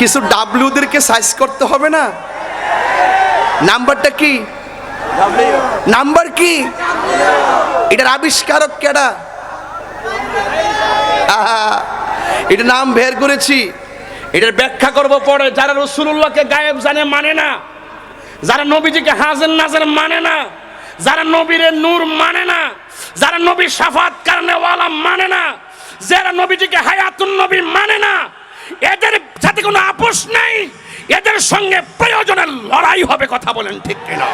কিছু ডাব্লিউদেরকে সাইজ করতে হবে না। নাম্বারটা কি? নাম্বার কি? এটার আবিষ্কারক কেডা? এটা নাম বের করেছি। এটার ব্যাখ্যা করব পরে। যারা রসুল্লাহকে গায়েব জানে মানে না, যারা নবীজিকে হাজের নাজের মানে না, যারা নবীর নূর মানে না, যারা নবীর সাফাত কারণে ওয়ালা মানে না, যারা নবীজিকে হায়াতুন নবী মানে না এদের সাথে কোনো আপোষ নাই, এদের সঙ্গে প্রয়োজনে লড়াই হবে কথা বলেন ঠিক কিনা।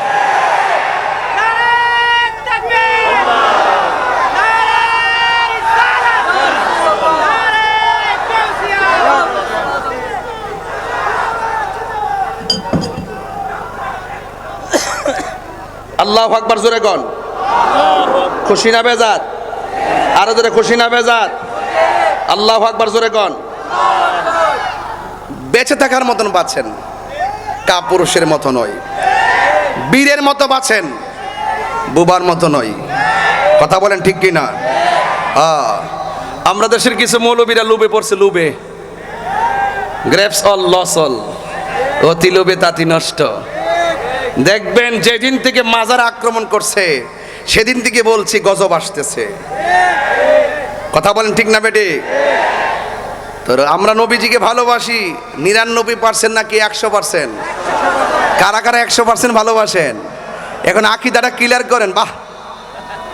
আল্লাহ আকবার জোরে কন। খুশি না বেজার আরও জোরে, খুশি না বেজার আল্লাহ আকবার জোরে কন। বেঁচে থাকার মতন বাঁচেন কাপুরুষের মতো নয় বীরের মতো বাঁচেন বুবার মতো নয় কথা বলেন ঠিক কি না হ্যাঁ। আমরা দেশের কিছু মৌলবীরা লুবে পড়ছে, লুবে। গ্রেপস অল লস অল অতি লোভে তাতি নষ্ট। দেখবেন যেদিন থেকে মাজার আক্রমণ করছে, সেদিন থেকে বলছি গজব আসতেছে। কথা বলেন ঠিক না বেটে? তো আমরা নবীজিকে ভালোবাসি, নিরানব্বই পার্সেন্ট নাকি একশো পার্সেন্ট কারা কারা একশো পার্সেন্ট ভালোবাসেন? এখন আকিদাটা ক্লিয়ার করেন, বাহ!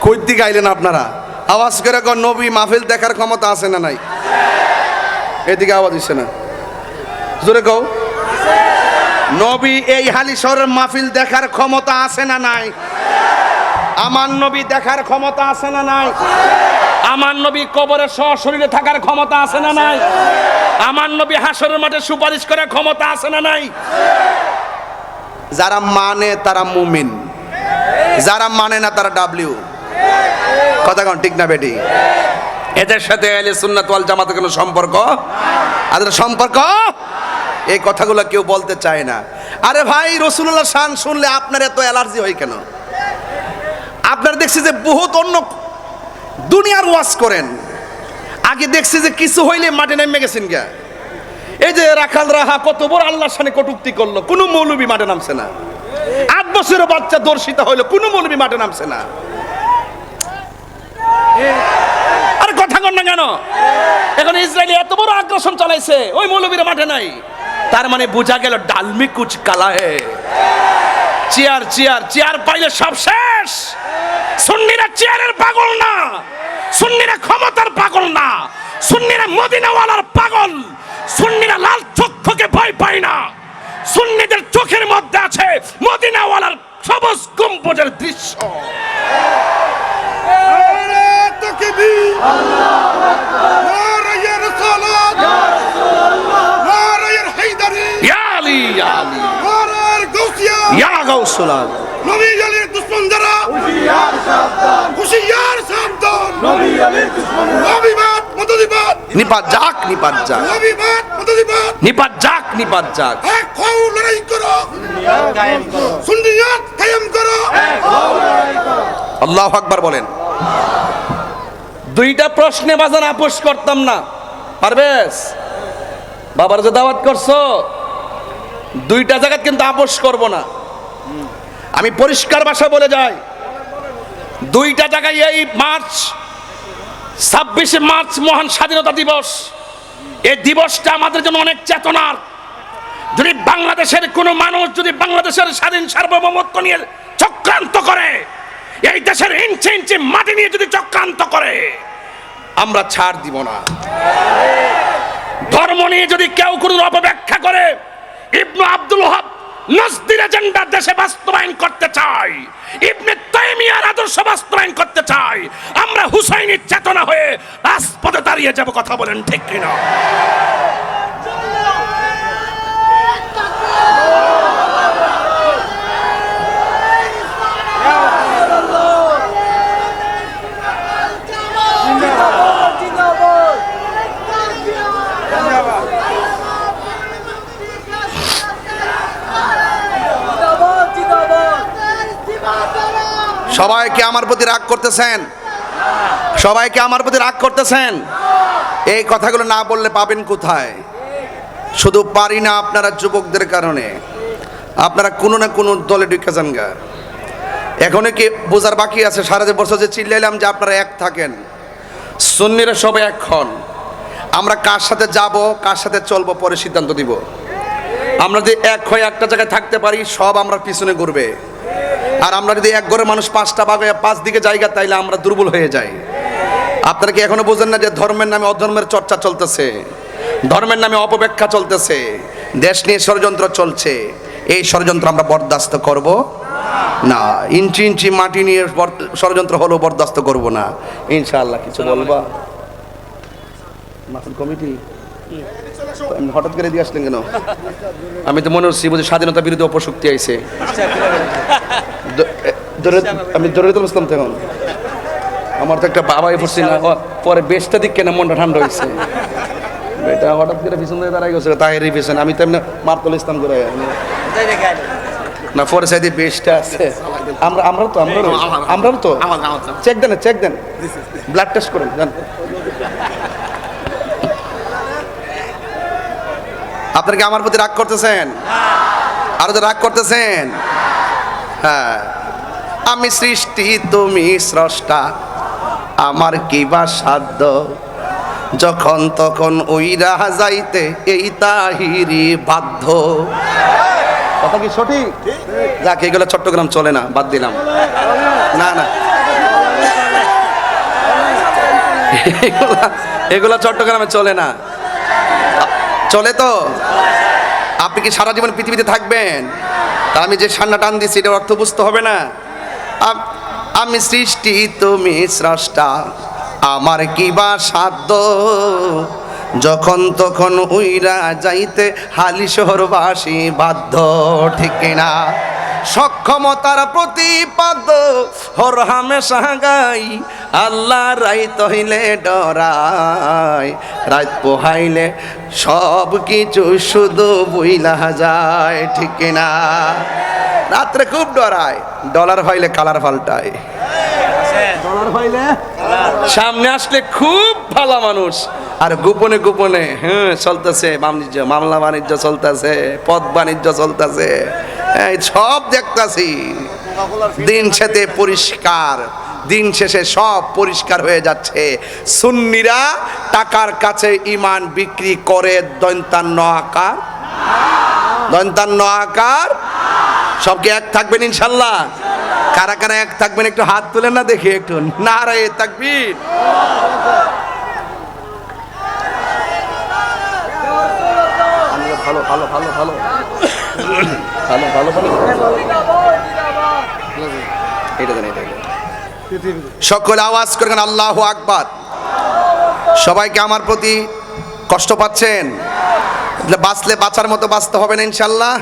কই দিকে আইলেন আপনারা? আওয়াজ করে কর নবী মাহফিল দেখার ক্ষমতা আছে না নাই? এদিকে আওয়াজ দিচ্ছে না। জোরে কও। নবী এই হালি শহরের মাহফিল দেখার ক্ষমতা আছে না নাই? আমার নবী দেখার ক্ষমতা আছে না নাই? আমার নবী কবরের সশরীরে থাকার ক্ষমতা আছে না নাই? আমার নবী হাসরের মাঠে সুপারিশ করার ক্ষমতা আছে না নাই? যারা মানে তারা মুমিন। যারা মানে না তারা ডাব্লিউ। কথা কন, ঠিক না বেটি? এদের সাথে আহলে সুন্নাত ওয়াল জামাতের কোনো সম্পর্ক? আদের সম্পর্ক? এই কথাগুলো কেউ বলতে চায় না। আরে ভাই রসুল্লাহ শান শুনলে আপনার এত অ্যালার্জি হয় কেন? আপনার দেখছি যে বহুত অন্য দুনিয়ার ওয়াজ করেন। আগে দেখছি যে কিছু হইলে মাঠে নেমে গেছেন গা এই যে রাখাল রাহা কত বড় আল্লাহর সামনে কটুক্তি করল, কোনো মৌলবী মাঠে নামছে না। আট বছরের বাচ্চা দর্শিত হইল, কোনো মৌলবী মাঠে নামছে না। আরে কথা কন না কেন? এখন ইসরায়েলি এত বড় আগ্রাসন চালাইছে, ওই মৌলবীরা মাঠে নাই। তার মানে বোঝা গেল ডালমি কুচ কালা হে চেয়ার চেয়ার চেয়ার পাইলে সব শেষ। সুন্নিরা চেয়ারের পাগল না। সুন্নিরা ক্ষমতার পাগল না। সুন্নিরা মদিনাওয়ালার পাগল। সুন্নিরা লাল চক্ষুকে ভয় পায় না। সুন্নিদের চোখের মধ্যে আছে মদিনাওয়ালার সবজ গম্বুজের দৃশ্য। ইয়া আলী ইয়া নবী আলীর দুশ্মন যারা হুশিয়ার সাবধান নিপাত যাক নিপাত যাক। নবীবাদ মদদিবাদ নিপাত যাক নিপাত যাক। এক হও লড়াই করো। সুন্নিয়াত কায়েম করো। আল্লাহ আকবার বলেন। দুইটা প্রশ্নে বাজার আপোষ করতাম না। পারবেশ বাবার যে দাওয়াত করছ দুইটা জায়গা কিন্তু আপোষ করব না। আমি পরিষ্কার ভাষা বলে যাই। দুইটা জায়গায় এই মার্চ, ছাব্বিশে মার্চ মহান স্বাধীনতা দিবস। এই দিবসটা আমাদের জন্য অনেক চেতনার। যদি বাংলাদেশের কোনো মানুষ যদি বাংলাদেশের স্বাধীন সার্বভৌমত্ব নিয়ে চক্রান্ত করে, এই দেশের ইঞ্চি ইঞ্চি মাটি নিয়ে যদি চক্রান্ত করে, আমরা ছাড় দিব না। ধর্ম নিয়ে যদি কেউ কোনো অপব্যাখ্যা করে, ইবনু আব্দুল হক নজদির এজেন্ডা দেশে বাস্তবায়ন করতে চাই। ইবনে তাইমিয়ার আদর্শ বাস্তবায়ন করতে চাই। আমরা হুসাইনের চেতনা হয়ে রাজপথে দাঁড়িয়ে যাব, কথা বলেন ঠিক কিনা? সবাইকে আমার প্রতি রাগ করতেছেন? সবাইকে আমার প্রতি রাগ করতেছেন? এই কথাগুলো না বললে পাবেন কোথায়? শুধু পারি না আপনারা যুবকদের কারণে। আপনারা কোনো না কোনো দলে ঢুকে যান গা। এখনও কি বোঝার বাকি আছে? সারা যে বছর যে চিল্লাইলাম যে আপনারা এক থাকেন। সুন্নিরা সবাই এক আমরা কার সাথে যাব, কার সাথে চলবো পরে সিদ্ধান্ত দিব আমরা যদি এক হয়ে একটা জায়গায় থাকতে পারি, সব আমরা পিছনে ঘুরবে। আর আমরা যদি এক ঘরে মানুষ পাঁচটা ভাগে পাঁচ দিকে জায়গা তাইলে আমরা দুর্বল হয়ে যাই। আপনারা কি এখনও বোঝেন না যে ধর্মের নামে অধর্মের চর্চা চলতেছে? ধর্মের নামে অপব্যাখ্যা চলতেছে। দেশ নিয়ে ষড়যন্ত্র চলছে। এই ষড়যন্ত্র আমরা বরদাস্ত করব না। ইঞ্চি ইঞ্চি মাটি নিয়ে ষড়যন্ত্র হলেও বরদাস্ত করব না। ইনশাআল্লাহ কিছু বলবা? কমিটি? হঠাৎ করে দিয়ে আসলেন কেন? আমি তো মনে হচ্ছি বুঝি স্বাধীনতা বিরোধী অপশক্তি আইছে। দরে- আমি দরিদ্র ইসলাম তখন আমার তো একটা বাবাই পড়ছি না পরে বেশটা দিক কেন, মনটা ঠান্ডা হয়েছে এটা হঠাৎ করে পিছন দিয়ে দাঁড়াই গেছে তাহের পিছনে আমি তো এমনি মারতল ইসলাম করে না, পরে সাইডে বেশটা আছে। আমরা আমরা তো আমরা আমরা তো। চেক দেন চেক দেন। ব্লাড টেস্ট করেন জান আপনারা কি আমার প্রতি রাগ করতেছেন? আরও তো রাগ করতেছেন? আমি সৃষ্টি, তুমি স্রষ্টা। আমার কি বা সাধ্য? যখন তখন ওইরা যাইতে এই তাহিরি বাধ্য। কথা কি সঠিক? যাক, এগুলো চট্টগ্রাম চলে না, বাদ দিলাম। না না। এগুলা চট্টগ্রামে চলে না। চলে তো? আপনি কি সারা জীবন পৃথিবীতে থাকবেন? আমি যে সান্না টান দিচ্ছি এটা অর্থ বুঝতে হবে না। আমি সৃষ্টি, তুমি স্রষ্টা। আমার কি বা সাধ্য? যখন তখন উইরা যাইতে হালি শহরবাসী বাধ্য, ঠিক না সক্ষমতার প্রতিপাদ্য হর হামেশা গাই। আল্লাহ রাইত হইলে ডরাই রাত পোহাইলে সব কিছু শুধু বুইলা যায় ঠিক না রাত্রে খুব ডরায় ডলার হইলে কালার পাল্টায়। ডলার হইলে? সামনে আসলে খুব ভালো মানুষ। আর গোপনে গোপনে হ্যাঁ চলতেছে বাণিজ্য মামলা বাণিজ্য চলতেছে পথ বাণিজ্য চলতেছে। সব দেখতাছি। দিন শেষে পরিষ্কার, দিন শেষে সব পরিষ্কার হয়ে যাচ্ছে। সুন্নিরা টাকার কাছে ইমান বিক্রি করে, দন্তান্ন আকার। দন্তান্ন আকার। সবকে এক থাকবেন ইনশাল্লাহ? কারা কারা এক থাকবেন একটু হাত তুলেন না দেখি একটু। না রে থাকবিন ভালো ভালো ভালো ভালো। ভালো ভালো ভালো। সকল আওয়াজ করেন আল্লাহ আকবার। সবাইকে আমার প্রতি কষ্ট পাচ্ছেন? বাঁচলে বাঁচার মতো বাঁচতে হবে না ইনশাল্লাহ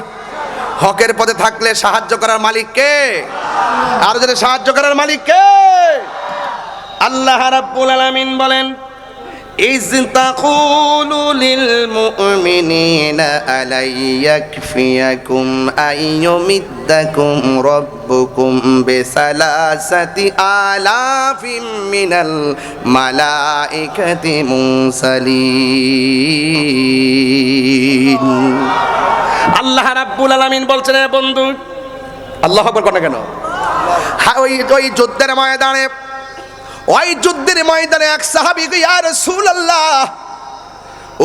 হকের পথে থাকলে সাহায্য করার মালিক কে? আর যদি সাহায্য করার মালিক কে? আল্লাহ রাব্বুল আলামিন বলেন إذ تقول للمؤمنين ألن يكفيكم أن يمدكم ربكم بثلاثة آلاف من الملائكة منزلين আল্লাহ রাব্বুল আলামিন বলছেন "এ বন্ধু আল্লাহ আকবার কোন কেন হ্যাঁ ওই ওই যুদ্ধের ময়দানে ওই যুদ্ধের ময়দানে এক সাহাবি ইয়ার রাসূলুল্লাহ।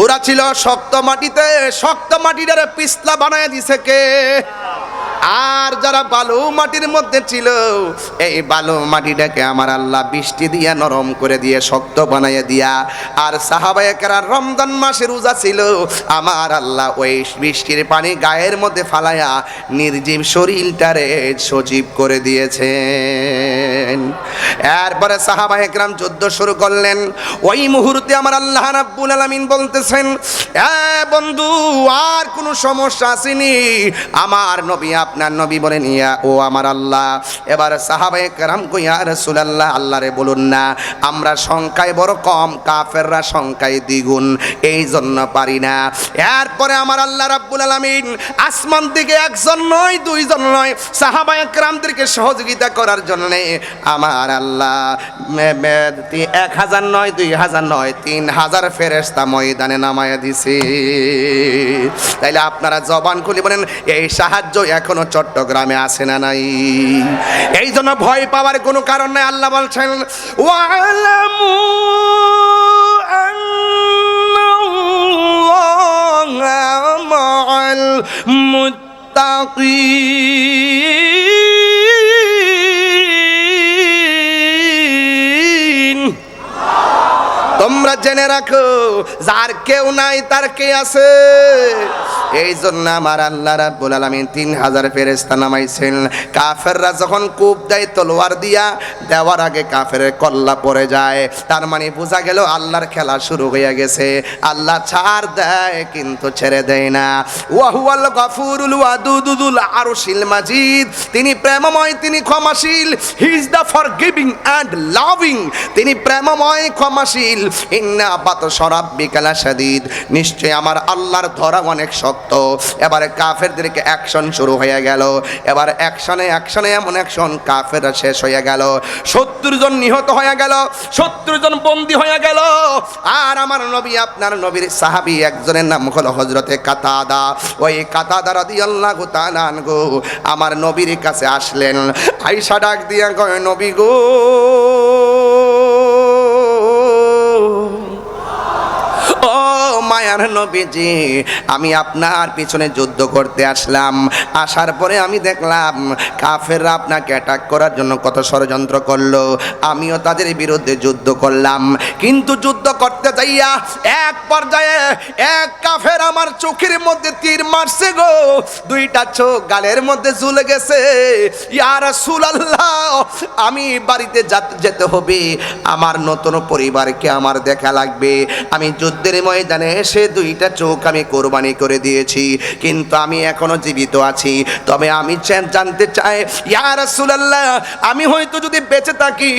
ওরা ছিল শক্ত মাটিতে, শক্ত মাটিটারে পিছলা বানায় দিছে কে? আর যারা বালু মাটির মধ্যে ছিল, এই বালু মাটিটাকে আমার আল্লাহ বৃষ্টি দিয়া নরম করে দিয়ে, শক্ত বানাইয়া দিয়া, আর সাহাবায়কেরা রমজান মাসে রোজা ছিল, আমার আল্লাহ ওই বৃষ্টির পানি গায়ের মধ্যে ফালাইয়া নির্জীব শরীরটারে সজীব করে দিয়েছেন। এরপরে সাহাবা একরাম যুদ্ধ শুরু করলেন। ওই মুহূর্তে আমার আল্লাহ রাব্বুল আলামিন বলতেছেন, এ বন্ধু, আর কোনো সমস্যা আসেনি। আমার নবী আপনার নবী বলেন, ইয়া ও আমার আল্লাহ, এবার সাহাবায়ে কেরাম কো ইয়া রাসূলুল্লাহ, আল্লাহরে বলুন না, আমরা সংখ্যায় বড় কম, কাফেররা সংখ্যায় দ্বিগুণ এই জন্য পারি না। এরপরে আমার আল্লাহ রাব্বুল আলামিন আসমান থেকে একজন নয়, দুইজন নয়, সাহাবায়ে কেরামদেরকে সহযোগিতা করার জন্য আমার আল্লাহ এক হাজার নয়, দুই হাজার নয়, তিন হাজার ফেরেস্তা ময়দানে নামায়া দিছে। তাইলে আপনারা জবান খুলি বলেন, এই সাহায্য এখনও চট্টগ্রামে আসে না নাই? এই জন্য ভয় পাওয়ার কোনো কারণ নাই, আল্লাহ বলছেন তোমরা জেনে রাখো, যার কেউ নাই তার কে আছে? এই জন্য আমার আল্লাহ রাব্বুল আলামিন তিন হাজার ফেরেস্তা নামাইছেন। কাফেররা যখন কূপ দেয়, তলোয়ার দিয়া দেওয়ার আগে কাফেরের কল্লা পড়ে যায়। তার মানে বোঝা গেল আল্লাহর খেলা শুরু হয়ে গেছে। আল্লাহ ছাড় দেয়, কিন্তু ছেড়ে দেয় না। ওয়াহুয়াল গফুরুল ওয়াদুদুল আরশিল মাজিদ। তিনি প্রেমময়, তিনি ক্ষমাশীল। He is the forgiving and loving তিনি প্রেমময়, ক্ষমাশীল। ইন্না বাত সরাব্বিকালা শাদীদ নিশ্চয় আমার আল্লাহর ধরা অনেক শক্ত। এবারে কাফেরদেরকে অ্যাকশন শুরু হয়ে গেল। এবার অ্যাকশনে অ্যাকশনে এমন অ্যাকশন কাফেররা শেষ হয়ে গেল। সত্তর জন নিহত হয়ে গেল, সত্তর জন বন্দী হয়ে গেল। আর আমার নবী, আপনার নবীর সাহাবী একজনের নাম হলো হজরতে কাতাদা। ওই কাতাদা তাআলা আনহু আমার নবীর কাছে আসলেন। আইসা ডাক দিয়া কয়, নবী গো নবীজি আমি আপনার পিছনে যুদ্ধ করতে আসলাম। আসার পরে আমি দেখলাম, কাফেররা আপনাকে অ্যাটাক করার জন্য কত ষড়যন্ত্র করল। আমিও তাদের বিরুদ্ধে যুদ্ধ করলাম। কিন্তু যুদ্ধ করতে যাইয়া এক পর্যায়ে এক কাফের আমার চোখের মধ্যে তীর মারছে গো। দুইটা চোখ গালের মধ্যে ঝুলে গেছে। ইয়ার আল্লাহ আমি বাড়িতে যেতে হবে। আমার নতুন পরিবারকে আমার দেখা লাগবে। আমি যুদ্ধের ময়দানে এসে দুইটা চোখ আমি কোরবানি করে দিয়েছি। কিন্তু আমি এখনও জীবিত আছি। তবে আমি জানতে চাই ইয়ার রাসূলুল্লাহ, আমি হয়তো যদি বেঁচে থাকি,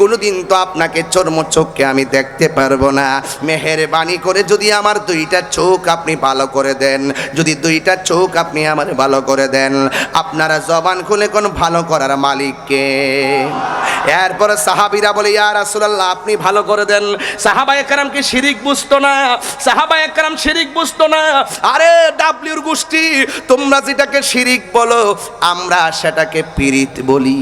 কোনোদিন তো আপনাকে চর্ম চোখকে আমি দেখতে পারব না। মেহেরবানি করে যদি আমার দুইটা চোখ আপনি ভালো করে দেন, যদি দুইটা চোখ আপনি আমার ভালো করে দেন, আপনারা জবান খুলে কোন ভালো করার মালিককে? এরপরে সাহাবিরা বলে, ইয়া রাসূলুল্লাহ, আপনি ভালো করে দেন। সাহাবা একরাম কি শিরিক বুঝতো না সাহাবা একরাম শিরিক বুঝতো না। আরে, ডাব্লিউর গোষ্ঠী তোমরা যেটাকে শিরিক বলো আমরা সেটাকে পীড়িত বলি।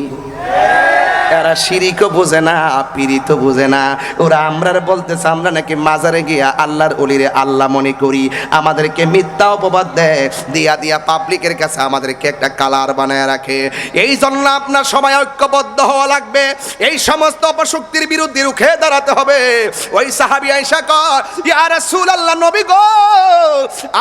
এরা শিরিকও বোঝে না পীড়িত বোঝে না। ওরা আমরা বলতেছে, আমরা নাকি মাজারে গিয়া আল্লাহর অলিরে আল্লাহ মনে করি। আমাদেরকে মিথ্যা অপবাদ দেয় দিয়া দিয়া পাবলিকের কাছে আমাদেরকে একটা কালার বানায় রাখে। এই জন্য আপনার সবাই ঐক্যবদ্ধ হওয়া লাগবে। এই সমস্ত অপশক্তির বিরুদ্ধে রুখে দাঁড়াতে হবে। ওই সাহাবি আইসা কর ইয়া রাসূলুল্লাহ, নবী গো,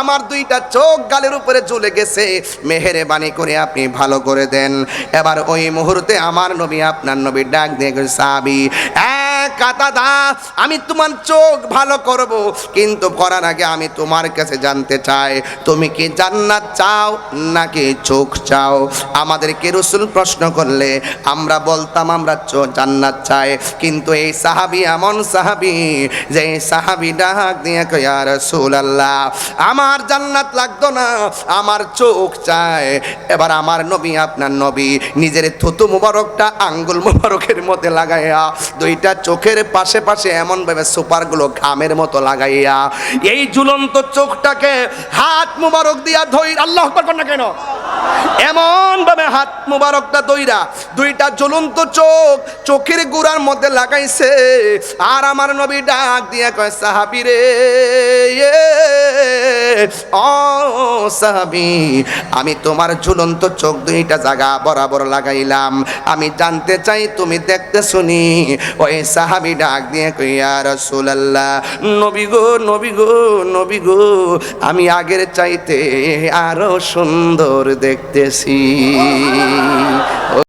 আমার দুইটা চোখ গালের উপরে ঝুলে গেছে। মেহেরে করে আপনি ভালো করে দেন। এবার ওই মুহূর্তে আমার নবী আপনার নবী ডাক দিয়ে গেছে, সাহাবি কাতাদা আমি তোমার চোখ ভালো করব, কিন্তু করার আগে আমি তোমার কাছে জানতে চাই, তুমি কি জান্নাত চাও নাকি চোখ চাও? আমাদেরকে রসুল প্রশ্ন করলে, আমরা বলতাম আমরা জান্নাত চাই, কিন্তু এই সাহাবি এমন সাহাবি, যে সাহাবি ডাক দিয়ে কয়া রসুল আল্লাহ আমার জান্নাত লাগতো না, আমার চোখ চায় এবার আমার নবী, আপনার নবী, নিজের থুতু মুবারকটা আঙ্গুল মুবারকের মধ্যে লাগাইয়া দুইটা চোখের পাশে পাশে এমন ভাবে সুপারগুলো ঘামের মতো লাগাইয়া এই ঝুলন্ত চোখটাকে হাত মুবারক দিয়া ধই, আল্লাহ আকবার না কেন? এমন ভাবে হাত মুবারকটা দইরা দুইটা জ্বলন্ত চোখ চোখের গুড়ার মধ্যে লাগাইছে। আর আমার নবী ডাক দিয়া কয়, সাহাবি রে ও সাহাবি, আমি তোমার ঝুলন্ত চোখ দুইটা জায়গা বরাবর লাগাইলাম। আমি জানতে চাই, তুমি দেখতে শুনি ওই সাহাবি ডাক দিয়ে কইয়া রসুল্লাহ নবী গো নবী গো নবী গো, আমি আগের চাইতে আরও সুন্দর দেখতেছি।